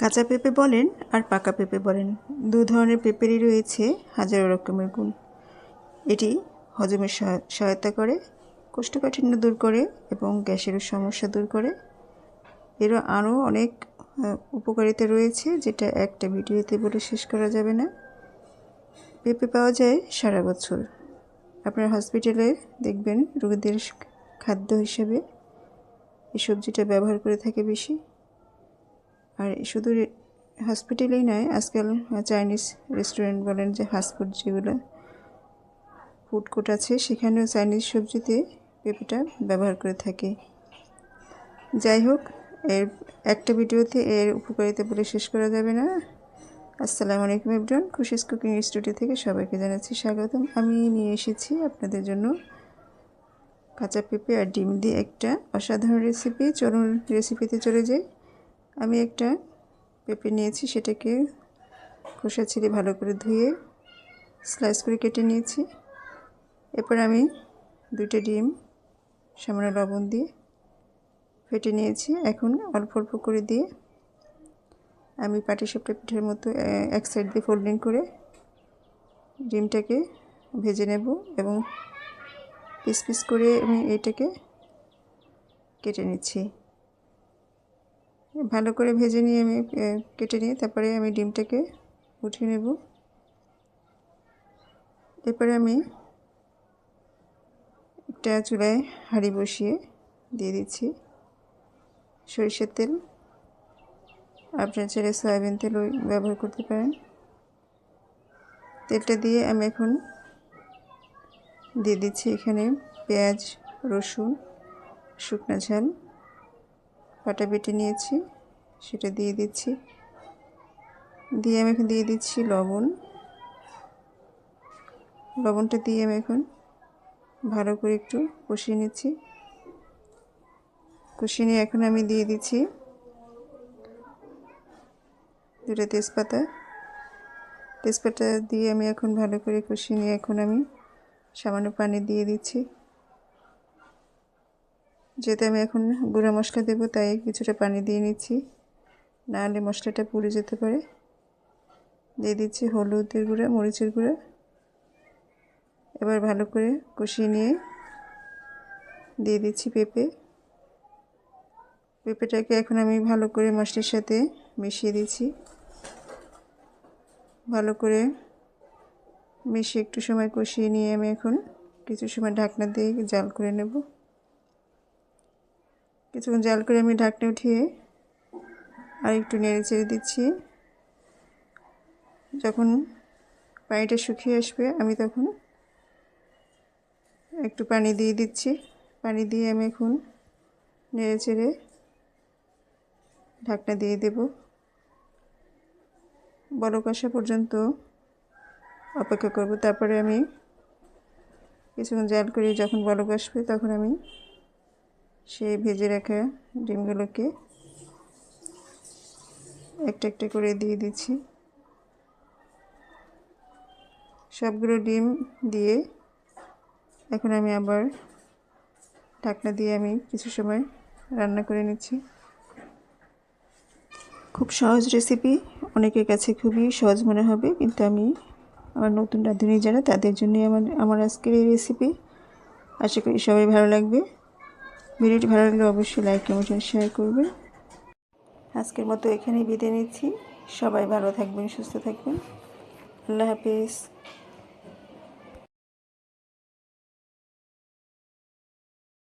কাঁচা পেঁপে বলেন আর পাকা পেঁপে বলেন। দু ধরনের পেঁপেরই রয়েছে হাজারো রকমের গুণ। এটি হজমের সহায়- সহায়তা করে, কোষ্ঠকাঠিন্য দূর করে এবং গ্যাসেরও সমস্যা দূর করে। এরও আরও অনেক উপকারিতা রয়েছে যেটা একটা ভিডিওতে বলে শেষ করা যাবে না। পেঁপে পাওয়া যায় সারা বছর। আপনার হসপিটালে দেখবেন রোগীদের খাদ্য হিসেবে এই সবজিটা ব্যবহার করে থাকে বেশি। আর শুধু হসপিটালেই নয়, আজকাল চাইনিজ রেস্টুরেন্ট বলেন যে ফাস্টফুড যেগুলো ফুড কোর্ট আছে, সেখানেও চাইনিজ সবজিতে পেঁপেটা ব্যবহার করে থাকে। যাই হোক, এর একটা ভিডিওতে এর উপকারিতা বলে শেষ করা যাবে না। আসসালামু আলাইকুম এভরিওয়ান খুশিস কুকিং স্টুডিও থেকে সবাইকে জানাচ্ছি স্বাগতম। আমি নিয়ে এসেছি আপনাদের জন্য কাঁচা পেঁপে আর ডিম দিয়ে একটা অসাধারণ রেসিপি চলুন রেসিপিতে চলে যাই। আমি একটা পেঁপে নিয়েছি, সেটাকে খোসা ছিঁড়ে ভালো করে ধুয়ে স্লাইস করে কেটে নিয়েছি। এরপর আমি দুইটা ডিম, সামান্য লবণ দিয়ে ফেটে নিয়েছি। এখন অল্প অল্প করে দিয়ে আমি পাটি পাটিসাপটা পিঠের মতো এক সাইড দিয়ে ফোল্ডিং করে ডিমটাকে ভেজে নেব এবং পিস পিস করে আমি এটাকে কেটে নিচ্ছি। ভালো করে ভেজে নিয়ে আমি কেটে নিয়ে তারপরে আমি ডিমটাকে উঠিয়ে নেব। এরপরে আমি একটা চুলায় হাঁড়ি বসিয়ে দিয়ে দিচ্ছি। সরিষার তেল, আপনার ছেলে সয়াবিন তেল ব্যবহার করতে পারেন। তেলটা দিয়ে আমি এখন দিয়ে দিচ্ছি এখানে পেঁয়াজ, রসুন, শুকনো ঝাল। পাটা বেটে নিয়েছি, সেটা দিয়ে দিচ্ছি। দিয়ে আমি এখন দিয়ে দিচ্ছি লবণ। লবণটা দিয়ে আমি এখন ভালো করে একটু কষিয়ে নিচ্ছি। কষিয়ে নিয়ে এখন আমি দিয়ে দিচ্ছি দুটো তেজপাতা। তেজপাতা দিয়ে আমি এখন ভালো করে কষিয়ে নিয়ে এখন আমি সামান্য পানি দিয়ে দিচ্ছি। যেহেতু আমি এখন গুঁড়া মশলা দেবো, তাই কিছুটা পানি দিয়ে নিচ্ছি। নাহলে মশলাটা পুড়ে যেতে পারে। দিয়ে দিচ্ছি হলুদের গুঁড়া, মরিচের গুঁড়া। এবার ভালো করে কষিয়ে নিয়ে দিয়ে দিচ্ছি পেঁপে। পেঁপেটাকে এখন আমি ভালো করে মশলার সাথে মিশিয়ে দিচ্ছি। ভালো করে মিশিয়ে একটু সময় কষিয়ে নিয়ে আমি এখন কিছু সময় ঢাকনা দিয়ে জাল করে নেব। কিছুক্ষণ জাল করে আমি ঢাকনা উঠিয়ে আর একটু নেড়ে চেড়ে দিচ্ছি। যখন পানিটা শুকিয়ে আসবে, আমি তখন একটু পানি দিয়ে দিচ্ছি। পানি দিয়ে আমি এখন নেড়ে চেড়ে ঢাকনা দিয়ে দেব। বলক আসা পর্যন্ত অপেক্ষা করব। তারপরে আমি কিছুক্ষণ জাল করে যখন বলক আসবে তখন আমি সেই ভেজে রাখা ডিমগুলোকে একটা একটা করে দিয়ে দিচ্ছি। সবগুলো ডিম দিয়ে এখন আমি আবার ঢাকনা দিয়ে আমি কিছু সময় রান্না করে নিচ্ছি। খুব সহজ রেসিপি, অনেকের কাছে খুবই সহজ মনে হবে, কিন্তু আমি আমার নতুন রাঁধুনি যারা, তাদের জন্যই আমার আমার আজকের এই রেসিপি। আশা করি সবাই ভালো লাগবে। ভিডিওটি ভালো লাগলে অবশ্যই লাইক, কমেন্ট শেয়ার করবেন। আজকের মতো এখানেই বিদায় নিচ্ছি। সবাই ভালো থাকবেন, সুস্থ থাকবেন। আল্লাহ হাফিজ।